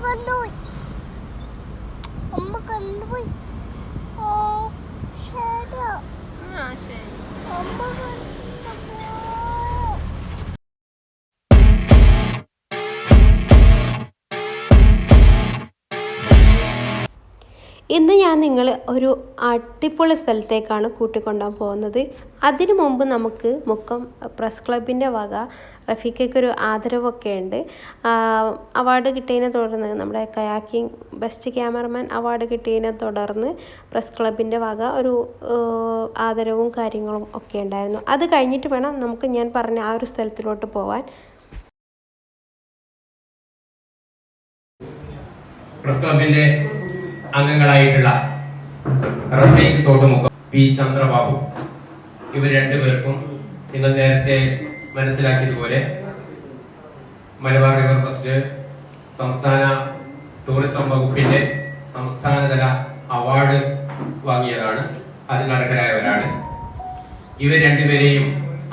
con nuôi ഇന്ന് ഞാൻ നിങ്ങൾ ഒരു അടിപൊളി സ്ഥലത്തേക്കാണ് കൂട്ടിക്കൊണ്ടാൻ പോകുന്നത്. അതിനു മുമ്പ് നമുക്ക് മുക്കം പ്രസ് ക്ലബിന്റെ വക റഫീഖയ്ക്ക് ഒരു ആദരവൊക്കെ ഉണ്ട്. അവാർഡ് കിട്ടിയതിനെ തുടർന്ന് നമ്മുടെ കയാക്കിംഗ് ബെസ്റ്റ് ക്യാമറമാൻ അവാർഡ് കിട്ടിയതിനെ തുടർന്ന് പ്രസ് ക്ലബിന്റെ വക ഒരു ആദരവും കാര്യങ്ങളും ഒക്കെ ഉണ്ടായിരുന്നു. അത് കഴിഞ്ഞിട്ട് വേണം നമുക്ക് ഞാൻ പറഞ്ഞ ആ ഒരു സ്ഥലത്തിലോട്ട് പോവാൻ. പ്രസ് ക്ലബിന്റെ അംഗങ്ങളായിട്ടുള്ള റഫീഖ് തോട്ടുമുഖം പി ചന്ദ്രബാബു. ഇവർ രണ്ടുപേർക്കും നിങ്ങൾ നേരത്തെ മനസ്സിലാക്കിയതുപോലെ മലബാർ റിവർ ഫസ്റ്റ് സംസ്ഥാന ടൂറിസം വകുപ്പിന്റെ സംസ്ഥാനതല അവാർഡ് വാങ്ങിയതാണ്. അതിൽ അർഹരായവരാണ് ഇവർ രണ്ടുപേരെയും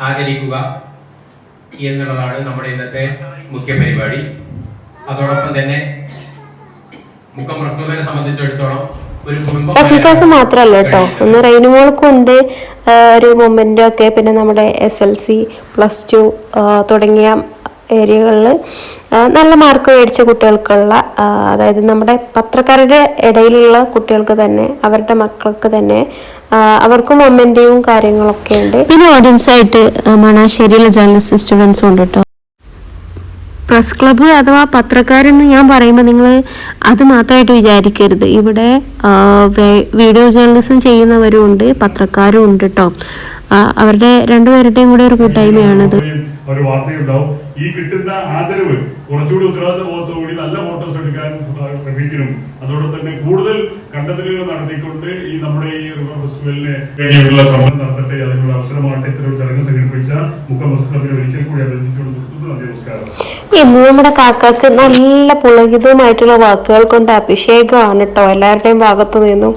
ആദരിക്കുക എന്നുള്ളതാണ് നമ്മുടെ ഇന്നത്തെ മുഖ്യ പരിപാടി അതോടൊപ്പം തന്നെ മുക്കം പ്രസ് ക്ലബിനെ സംബന്ധിച്ചിടത്തോളം ഒരു കുടുംബം റഫീഖാക്ക് മാത്രമല്ല കേട്ടോ. ഒന്ന് റെയിനുമോൾക്കും ഉണ്ട്. ഒരു മൊമെന്റ് ഒക്കെ പിന്നെ നമ്മുടെ S L C plus two തുടങ്ങിയ ഏരിയകളിൽ നല്ല മാർക്ക് മേടിച്ച കുട്ടികൾക്കുള്ള അതായത് നമ്മുടെ പത്രക്കാരുടെ ഇടയിലുള്ള കുട്ടികൾക്ക് തന്നെ അവരുടെ മക്കൾക്ക് തന്നെ അവർക്ക് മൊമെന്റെയും കാര്യങ്ങളൊക്കെ ഉണ്ട്. ഇനി ഓഡിയൻസ് ആയിട്ട് മണാശ്ശേരിയിലെ ജേർണലിസ്റ്റ് സ്റ്റുഡൻസും ഉണ്ട് കേട്ടോ. പ്രസ് ക്ലബ്ബ് അഥവാ പത്രക്കാരെന്ന് ഞാൻ പറയുമ്പോൾ നിങ്ങൾ അത് മാത്രമായിട്ട് വിചാരിക്കരുത്. ഇവിടെ വീഡിയോ ജേർണലിസം ചെയ്യുന്നവരും ഉണ്ട് പത്രക്കാരും ഉണ്ട് കേട്ടോ അവരുടെ രണ്ടുപേരുടെയും കൂടെ ഒരു കൂട്ടായ്മയാണിത്. ഒരു വാർത്തയുണ്ടാവും. ഈ കിട്ടുന്ന ആദരവ് കുറച്ചുകൂടി ഉത്തരവാദിത്തബോധത്തോടുകൂടി നല്ല ഫോട്ടോസ് എടുക്കാൻ ശ്രമിക്കണം അതോടൊപ്പം തന്നെ കൂടുതൽ കണ്ടെത്തലുകൾ നടത്തിക്കൊണ്ട് ഈ നമ്മുടെ ഈ റിവർ ഫെസ്റ്റിവലിന് വേണ്ടിയുള്ള ശ്രമം നടത്തട്ടെ അതിനുള്ള അവസരമാകട്ടെ ഇത്തരം ചടങ്ങ് സംഘടിപ്പിച്ച മുഖ്യമന്ത്രി ഒരിക്കൽ കൂടി അഭിനന്ദിച്ചുകൊണ്ട് ഇന്ന് നമ്മുടെ കാക്കാക്ക് നല്ല പുളകിതമായിട്ടുള്ള വാക്കുകൾ കൊണ്ട് അഭിഷേകമാണ് കേട്ടോ എല്ലാവരുടെയും ഭാഗത്തു നിന്നും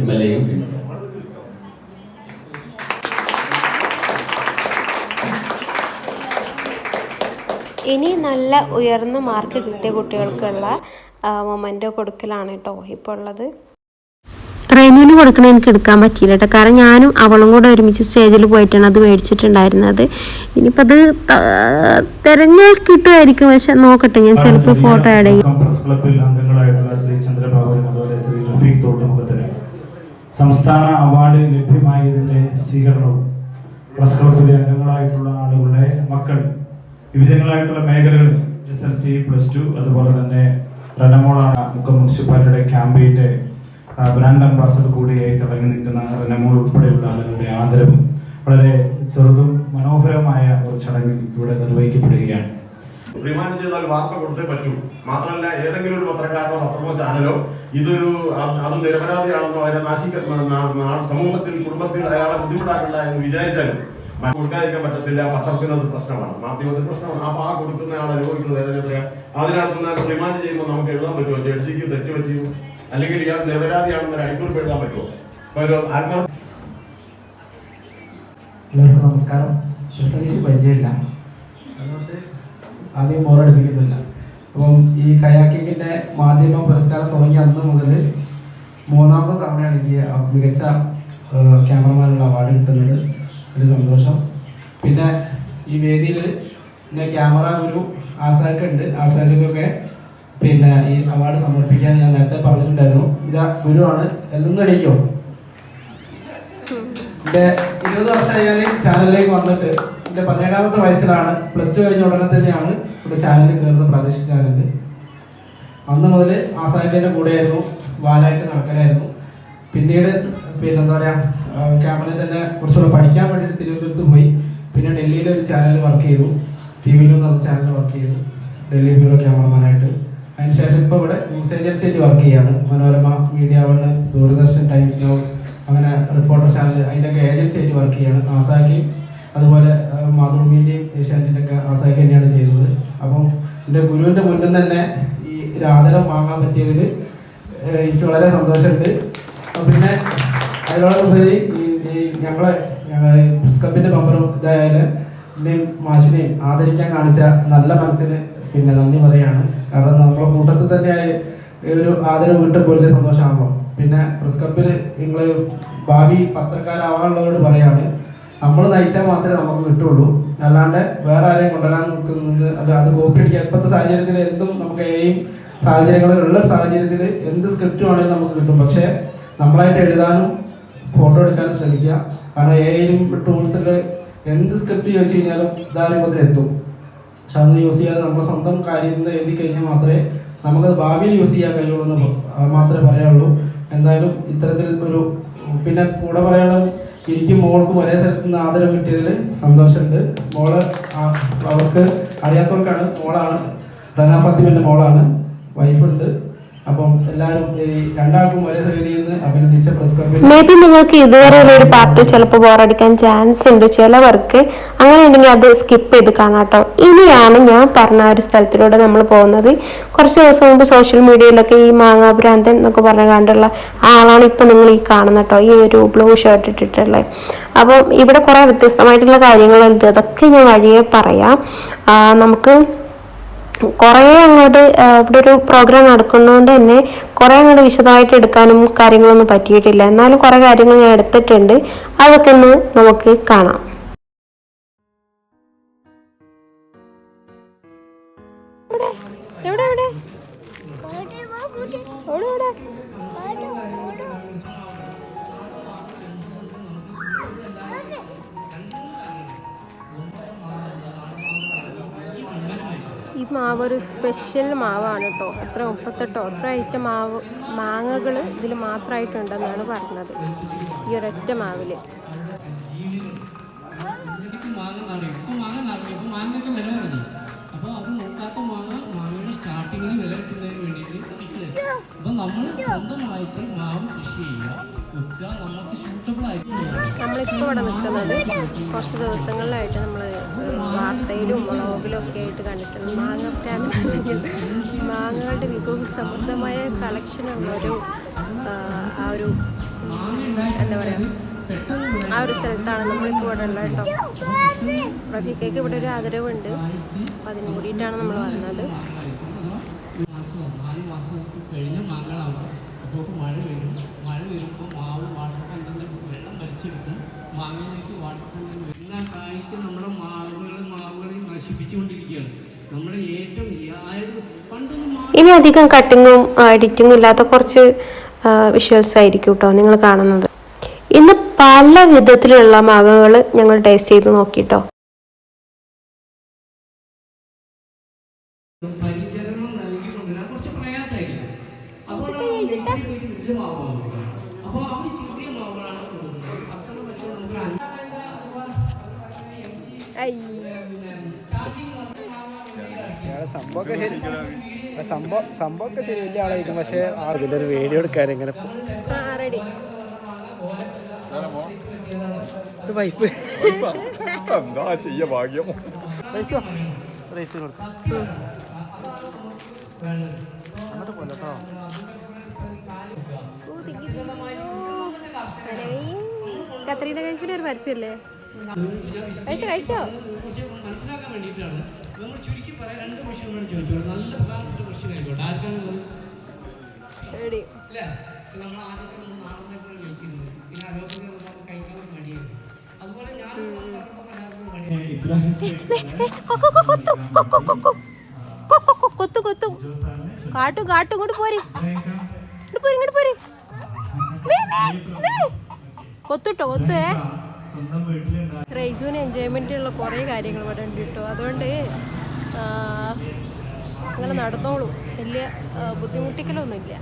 എം എൽ എയും ഇനി നല്ല ഉയർന്ന മാർക്ക് കിട്ടിയ കുട്ടികൾക്കുള്ള മൊമെന്റോ കൊടുക്കലാണ് കേട്ടോ ഇപ്പോൾ ഉള്ളത്. റെയിനുവിന് കൊടുക്കണ എനിക്ക് എടുക്കാൻ പറ്റിയില്ല കേട്ടോ. കാരണം ഞാനും അവളും കൂടെ ഒരുമിച്ച് സ്റ്റേജിൽ പോയിട്ടാണ് അത് മേടിച്ചിട്ടുണ്ടായിരുന്നത്. ഇനിയിപ്പോൾ അത് തിരഞ്ഞാൽ കിട്ടുമായിരിക്കും. പക്ഷെ നോക്കട്ടെ ഞാൻ ചിലപ്പോൾ ഫോട്ടോ ആഡ് ചെയ്യും. സംസ്ഥാന അവാർഡ് ലഭ്യമായതിന്റെ സ്വീകരണവും പ്രസ് ക്ലബിലെ അംഗങ്ങളായിട്ടുള്ള ആളുകളുടെ മക്കൾ വിവിധങ്ങളായിട്ടുള്ള മേഖലകളിൽ S L C plus two അതുപോലെ തന്നെ റനമോളാണ് മുക്കം മുനിസിപ്പാലിറ്റിയുടെ ക്യാമ്പയിന്റെ ആ, ബ്രാൻഡ് അംബാസഡർ കൂടിയായി തിളങ്ങി നിൽക്കുന്ന റനമോൾ ഉൾപ്പെടെയുള്ള ആളുകളുടെ ആദരവും വളരെ ചെറുതും മനോഹരമായ ഒരു ചടങ്ങിൽ ഇവിടെ നിർവഹിക്കപ്പെടുകയാണ്. റിമാൻഡ് ചെയ്താൽ വാർത്ത കൊടുത്തേ പറ്റൂ. മാത്രമല്ല ഏതെങ്കിലും ഒരു പത്രക്കാരനോ പത്രമോ ചാനലോ ഇതൊരു അത് നിരപരാധിയാണെന്നോ അതിനെ നാശിക്ക സമൂഹത്തിൽ കുടുംബത്തിൽ അയാളെ ബുദ്ധിമുട്ടാക്കണ്ട എന്ന് വിചാരിച്ചാലും കൊടുക്കാതിരിക്കാൻ പറ്റത്തില്ല. പത്രത്തിന് അത് പ്രശ്നമാണ്. മാധ്യമത്തിന് പ്രശ്നമാണ്. അപ്പൊ ആ കൊടുക്കുന്ന ആൾ അനുഭവിക്കുന്നത് വേദന എത്രയാ? അതിനകത്ത് നിന്ന് റിമാൻഡ് ചെയ്യുമ്പോൾ നമുക്ക് എഴുതാൻ പറ്റുമോ? ജഡ്ജിക്ക് തെറ്റ് പറ്റിയോ? അല്ലെങ്കിൽ ഇയാൾ നിരപരാധിയാണെന്ന് അടിക്കുറിപ്പ് എഴുതാൻ പറ്റുമോ? ഒരു ആത്മഹത്യ എല്ലാവർക്കും നമസ്കാരം. പ്രസംഗിച്ച് പരിചയമില്ല. അതുകൊണ്ട് ആദ്യം ബോറടിപ്പിക്കുന്നില്ല അപ്പം ഈ കയാക്കിങ്ങിന്റെ മാധ്യമ പുരസ്കാരം തുടങ്ങിയ അന്ന് മുതൽ മൂന്നാമത്തെ തവണയാണ് എനിക്ക് മികച്ച ക്യാമറമാനുള്ള അവാർഡ് കിട്ടുന്നത് ഒരു സന്തോഷം. പിന്നെ ഈ വേദിയിൽ പിന്നെ ക്യാമറ ഒരു ആസാക്കുണ്ട് ആസാക്കൊക്കെ പിന്നെ ഈ അവാർഡ് സമർപ്പിക്കാൻ ഞാൻ നേരത്തെ പറഞ്ഞിട്ടുണ്ടായിരുന്നു. ഇതാ ഗുരുവാണ് എല്ലാം കഴിക്കും എന്റെ ഇരുപത് വർഷമായി ഞാൻ ചാനലിലേക്ക് വന്നിട്ട് എന്റെ പതിനേഴാമത്തെ വയസ്സിലാണ് പ്ലസ് ടു കഴിഞ്ഞ ഉടനെ തന്നെയാണ് ഇവിടെ ചാനലിൽ കയറുന്ന പ്രാദേശിക ചാനലിൽ അന്ന് മുതൽ ആസാക്കിന്റെ കൂടെയായിരുന്നു വാലായിട്ട് നടക്കലായിരുന്നു. പിന്നീട് പിന്നെ എന്താ പറയാ ക്യാമറയിൽ തന്നെ കുറച്ചുകൂടെ പഠിക്കാൻ വേണ്ടിയിട്ട് തിരുവനന്തപുരത്ത് പോയി. പിന്നെ ഡൽഹിയിൽ ഒരു ചാനൽ വർക്ക് ചെയ്തു. ടി വിയിൽ നിന്ന് ചാനൽ വർക്ക് ചെയ്തു. ഡൽഹി ബ്യൂറോ ക്യാമറമാനായിട്ട്. അതിനുശേഷം ഇപ്പോൾ ഇവിടെ ന്യൂസ് ഏജൻസിയിൽ വർക്ക് ചെയ്യാണ്. Manorama media one Doordarshan Times now അങ്ങനെ റിപ്പോർട്ടർ ചാനൽ അതിന്റെയൊക്കെ ഏജൻസി ആയിട്ട് വർക്ക് ചെയ്യാണ്. ആസാക്കി അതുപോലെ മാതൃഭൂമിന്റെയും ഏഷ്യാനെറ്റിന്റെ ഒക്കെ ആസാക്കി തന്നെയാണ് ചെയ്യുന്നത്. അപ്പം എന്റെ ഗുരുവിന്റെ മുന്നിൽ തന്നെ ഈ ആദരം വാങ്ങാൻ പറ്റിയതിൽ എനിക്ക് വളരെ സന്തോഷമുണ്ട്. പിന്നെ അതിനോടുപരി ഈ ഞങ്ങളെ ഞങ്ങളെ ക്ലബിന്റെ മെമ്പറും ഇതായാലും എന്നെയും മാഷിനെയും ആദരിക്കാൻ കാണിച്ച നല്ല മനസ്സിന് പിന്നെ നന്ദി പറയാണ്. കാരണം നമ്മളെ കൂട്ടത്തിൽ തന്നെ ആയ- ഒരു ആദരവ് കിട്ടുമ്പോൾ വലിയ സന്തോഷമാണല്ലോ പിന്നെ പ്രസ് ക്ലബിൽ നിങ്ങൾ ഭാവി പത്രക്കാരാവാനുള്ളവരോട് പറയാണ്. നമ്മൾ നയിച്ചാൽ മാത്രമേ നമുക്ക് കിട്ടുള്ളൂ അല്ലാണ്ട് വേറെ ആരെയും കൊണ്ടുവരാൻ നിൽക്കുന്നത് അല്ല അത് കോപ്പി അടിക്കുക ഇപ്പോഴത്തെ സാഹചര്യത്തിൽ എന്തും നമുക്ക് ഏയും സാഹചര്യങ്ങളിൽ ഉള്ള സാഹചര്യത്തിൽ എന്ത് സ്ക്രിപ്റ്റ് വേണമെങ്കിലും നമുക്ക് കിട്ടും. പക്ഷേ നമ്മളായിട്ട് എഴുതാനും ഫോട്ടോ എടുക്കാനും ശ്രമിക്കുക. കാരണം ഏയിലും ടൂൾസിൽ എന്ത് സ്ക്രിപ്റ്റ് ചോദിച്ചു കഴിഞ്ഞാലും ഇതാരും എത്തും. പക്ഷെ അതൊന്നും യൂസ് ചെയ്യാതെ നമ്മുടെ സ്വന്തം കാര്യം എഴുതി കഴിഞ്ഞാൽ മാത്രമേ നമുക്കത് ഭാവിയിൽ യൂസ് ചെയ്യാൻ കഴിയുള്ളൂ എന്ന് മാത്രമേ പറയാനുള്ളൂ. എന്തായാലും ഇത്തരത്തിൽ ഒരു പിന്നെ കൂടെ പറയാനുള്ളത് എനിക്കും മോൾക്കും ഒരേ സ്ഥലത്ത് നിന്ന് ആദരവ് കിട്ടിയതിൽ സന്തോഷമുണ്ട്. മോൾ അവർക്ക് അറിയാത്തവർക്കാണ് മോളാണ്. റന മോളാണ്. വൈഫുണ്ട്. അപ്പം എല്ലാവരും ഇതുവരെ ഉള്ള ഒരേ വേദിയിൽ നിന്ന് അഭിനന്ദിച്ച പ്രസ് മേ ബി നിങ്ങൾക്ക് ഇതുവരെ ഒരു പാർട്ട് ചിലപ്പോൾ ബോറടിക്കാൻ ചാൻസ് ഉണ്ട്. ചിലവർക്ക് അങ്ങനെ ഉണ്ടെങ്കിൽ അത് സ്കിപ്പ് ചെയ്ത് കാണാട്ടോ ഇനിയാണ് ഞാൻ പറഞ്ഞ ഒരു സ്ഥലത്തിലൂടെ നമ്മൾ പോകുന്നത്. കുറച്ച് ദിവസം മുമ്പ് സോഷ്യൽ മീഡിയയിലൊക്കെ ഈ മാങ്ങാഭ്രാന്തൻ എന്നൊക്കെ പറഞ്ഞ കണ്ടുള്ള ആളാണ് ഇപ്പം നിങ്ങൾ ഈ കാണുന്ന കേട്ടോ. ഈ ഒരു ബ്ലൂ ഷർട്ട് ഇട്ടിട്ടുള്ളത് അപ്പം ഇവിടെ കുറേ വ്യത്യസ്തമായിട്ടുള്ള കാര്യങ്ങളുണ്ട്. അതൊക്കെ ഞാൻ വഴിയെ പറയാം. നമുക്ക് കുറേ അങ്ങോട്ട് ഇവിടെ ഒരു പ്രോഗ്രാം നടക്കുന്നതുകൊണ്ട് തന്നെ കുറേ അങ്ങോട്ട് വിശദമായിട്ട് എടുക്കാനും കാര്യങ്ങളൊന്നും പറ്റിയിട്ടില്ല. എന്നാലും കുറേ കാര്യങ്ങൾ ഞാൻ എടുത്തിട്ടുണ്ട്. അതൊക്കെ ഒന്ന് നമുക്ക് കാണാം. എവിടെ? മാവ് ഒരു സ്പെഷ്യൽ മാവാണ് കേട്ടോ എത്ര മുപ്പത്തെട്ടോ എത്ര ഐറ്റം മാവ് മാങ്ങകൾ ഇതിൽ മാത്രമായിട്ടുണ്ടെന്നാണ് പറഞ്ഞത്. ഈ ഒരൊറ്റ മാവിൽ സ്റ്റാർട്ടിങ്ങിന് വില കിട്ടുന്നതിന് വേണ്ടിയിട്ട് അപ്പം നമ്മൾ സ്വന്തമായിട്ട് മാവ് കൃഷി ചെയ്യുക. നമ്മളിപ്പോൾ ഇവിടെ നിൽക്കുന്നത് കുറച്ച് ദിവസങ്ങളിലായിട്ട് നമ്മൾ വാർത്തയിലും വ്ളോഗിലും ഒക്കെ ആയിട്ട് കണ്ടിട്ടുണ്ട്. മാങ്ങ പ്രാന്തല്ലെങ്കിൽ മാങ്ങകളുടെ വിഭവ സമൃദ്ധമായ കളക്ഷനുള്ള ഒരു ആ ഒരു എന്താ പറയുക ആ ഒരു സ്ഥലത്താണ് നമ്മളിപ്പോൾ ഇവിടെ ഉള്ളത് കേട്ടോ. റഫീഖയ്ക്ക് ഇവിടെ ഒരു ആദരവുണ്ട് അപ്പം അതിന് കൂടിയിട്ടാണ് നമ്മൾ വന്നത്. മാസം കഴിഞ്ഞ മാങ്ങകളാണ്. അപ്പോൾ മഴ വരും മഴ വരുമ്പോൾ മാവ് വാട്ടർ കണ്ടന്റ് വെള്ളം വലിച്ചെടുക്കും മാങ്ങയിലേക്ക് വാട്ടർ കണ്ടന്റ് എല്ലാം കായ്ച്ച് നമ്മുടെ മാവുകൾ മാവുകളെയും നശിപ്പിച്ചുകൊണ്ടിരിക്കുകയാണ്. നമ്മുടെ ഏറ്റവും ഇനി അധികം കട്ടിങ്ങും എഡിറ്റിങ്ങും ഇല്ലാത്ത കുറച്ച് വിഷ്വൽസ് ആയിരിക്കും കേട്ടോ നിങ്ങൾ കാണുന്നത്. ഇന്ന് പല വിധത്തിലുള്ള മാങ്ങകൾ ഞങ്ങൾ ടേസ്റ്റ് ചെയ്ത് നോക്കിട്ടോ. പരിചരണം നൽകിക്കൊണ്ടിരുന്ന കുറച്ച് പ്രയാസമായിരിക്കും. അതുകൊണ്ടാണ് പോയിട്ട് അപ്പോൾ അവർ ചെറിയ മാവുകളാണ് കൊടുക്കുന്നത് അത്ര വെച്ച് നമുക്ക് സംഭവമൊക്കെ ശരി. സംഭവം സംഭവമൊക്കെ ശരി. വലിയ ആളായിരിക്കും. പക്ഷേ ഇതിന്റെ ഒരു വീഡിയോ എടുക്കാൻ ഇങ്ങനെ ഇത് വൈഫ് എന്താ ചെയ്യ ഭാഗ്യം? റൈസോ റൈസ് കൊടുത്തു അങ്ങോട്ട് പോലെ കേട്ടോ കത്രീന കഴിക്കുന്ന ഒരു പരസ്യല്ലേ? കഴിച്ചോ കഴിച്ചോ? മനസ്സിലാക്കാൻ വേണ്ടിയിട്ടാണ്. നമ്മൾ ചുരുക്കി പറയാൻ രണ്ട് ക്വസ്റ്റ്യനോട് ചോദിച്ചോളൂ. നല്ല പ്രധാനപ്പെട്ട ക്വസ്റ്റ്യൻ ആയിക്കോട്ടെ. ആർക്കാണ് റെഡി അല്ലേ? നമ്മൾ ആദ്യത്തെ നമ്മൾ നാടനെ ചോദിച്ചിരുന്നത് പിന്നെ അലോപ്പതി നമുക്ക് കഴിക്കാൻ മടിയായിരുന്നു അതുപോലെ ഞാൻ കൊത്തു കൊത്തു. കാട്ടു കാട്ടു ഇങ്ങോട്ട് പോരി. ഇങ്ങോട്ട് പോരി ഇങ്ങോട്ട് പോരി. കൊത്തുട്ടോ കൊത്തുവേ റൈസൂന് എൻജോയ്മെന്റുള്ള കുറേ കാര്യങ്ങൾ ഇവിടെ ഉണ്ട് കേട്ടോ. അതുകൊണ്ട് ഇങ്ങനെ നടന്നോളൂ. വലിയ ബുദ്ധിമുട്ടിക്കലൊന്നുമില്ല.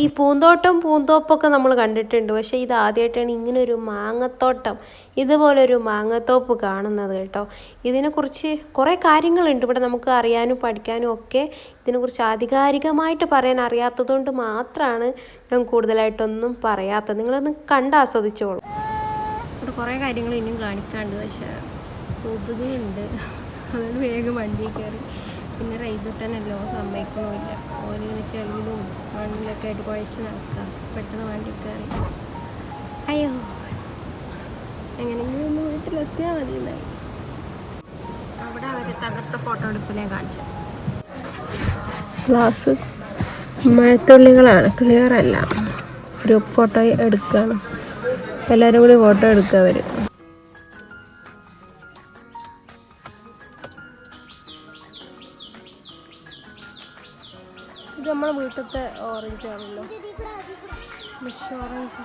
ഈ പൂന്തോട്ടം പൂന്തോപ്പൊക്കെ നമ്മൾ കണ്ടിട്ടുണ്ട്. പക്ഷേ ഇത് ആദ്യമായിട്ടാണ് ഇങ്ങനെ ഒരു മാങ്ങത്തോട്ടം ഇതുപോലൊരു മാങ്ങത്തോപ്പ് കാണുന്നത് കേട്ടോ. ഇതിനെക്കുറിച്ച് കുറേ കാര്യങ്ങളുണ്ട് ഇവിടെ നമുക്ക് അറിയാനും പഠിക്കാനും ഒക്കെ. ഇതിനെക്കുറിച്ച് ആധികാരികമായിട്ട് പറയാൻ അറിയാത്തതുകൊണ്ട് മാത്രമാണ് ഞാൻ കൂടുതലായിട്ടൊന്നും പറയാത്തത്. നിങ്ങളൊന്ന് കണ്ട് ആസ്വദിച്ചോളൂ. ഇവിടെ കുറേ കാര്യങ്ങൾ ഇനിയും കാണിക്കാണ്ട് പക്ഷേ കൊതുകുണ്ട് അതുകൊണ്ട് വേഗം വണ്ടി കയറി. പിന്നെ റൈസ് കിട്ടാനല്ലോ സമ്മതിക്കണമില്ല. ഓനിങ്ങനെ ചെളിയിലും മണ്ണിലൊക്കെ ആയിട്ട് കുഴച്ച് നടക്കുക പെട്ടെന്ന് വണ്ടി കയറി. അയ്യോ. എങ്ങനെയെങ്കിലും ഒന്ന് വീട്ടിലെത്തിയാൽ മതി എന്നായി അവിടെ അവർ തകർത്ത ഫോട്ടോ എടുപ്പിനെ കാണിച്ചു. ഗ്ലാസ് മഴത്തുള്ളികളാണ്. ക്ലിയർ അല്ല. ഗ്രൂപ്പ് ഫോട്ടോ എടുക്കുകയാണ് എല്ലാവരും കൂടി ഫോട്ടോ എടുക്കുക അവർ വീട്ടിലത്തെ ഓറഞ്ച് ആണല്ലോ. മിക്സ് ഓറഞ്ച്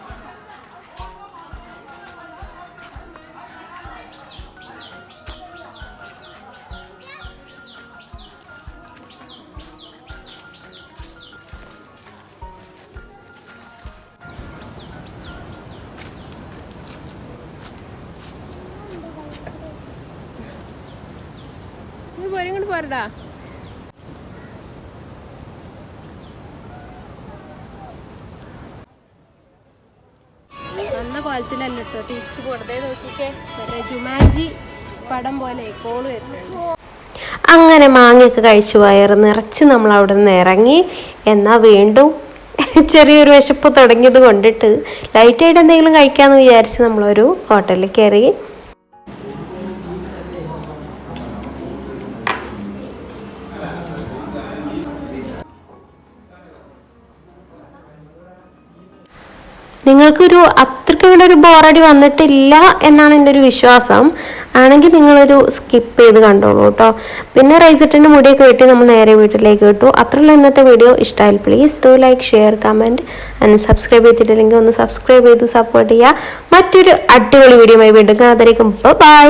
ഇങ്ങോട്ട് പോരടാ. നല്ല തന്നെ കേട്ടോ വെറുതെ നോക്കിക്കേ. മറ്റേ ജുമാജി പടം പോലെ കോൾ വരുന്നുണ്ട്. അങ്ങനെ മാങ്ങയൊക്കെ കഴിച്ചു വയറ് നിറച്ച് നമ്മൾ അവിടെ നിന്ന് ഇറങ്ങി എന്നാൽ വീണ്ടും ചെറിയൊരു വിശപ്പ് തുടങ്ങിയത് കൊണ്ടിട്ട് ലൈറ്റായിട്ട് എന്തെങ്കിലും കഴിക്കാമെന്ന് വിചാരിച്ച് നമ്മളൊരു ഹോട്ടലിൽ കയറി നിങ്ങൾക്കൊരു അത്രയ്ക്ക് ഇവിടെ ഒരു ബോറടി വന്നിട്ടില്ല എന്നാണ് എന്റെ ഒരു വിശ്വാസം. ആണെങ്കിൽ നിങ്ങളൊരു സ്കിപ്പ് ചെയ്ത് കണ്ടോളൂ കേട്ടോ. പിന്നെ റൈസറ്റിന്റെ മുടിയൊക്കെ വെട്ടി നമ്മൾ നേരെ വീട്ടിലേക്ക് കിട്ടു അത്രയുള്ള ഇന്നത്തെ വീഡിയോ ഇഷ്ടമായി please do like share comment and subscribe ചെയ്തിട്ടില്ലെങ്കിൽ ഒന്ന് സബ്സ്ക്രൈബ് ചെയ്ത് സപ്പോർട്ട് ചെയ്യുക. മറ്റൊരു അടിപൊളി വീഡിയോ വീണ്ടും കാണാതായിരിക്കും ബൈ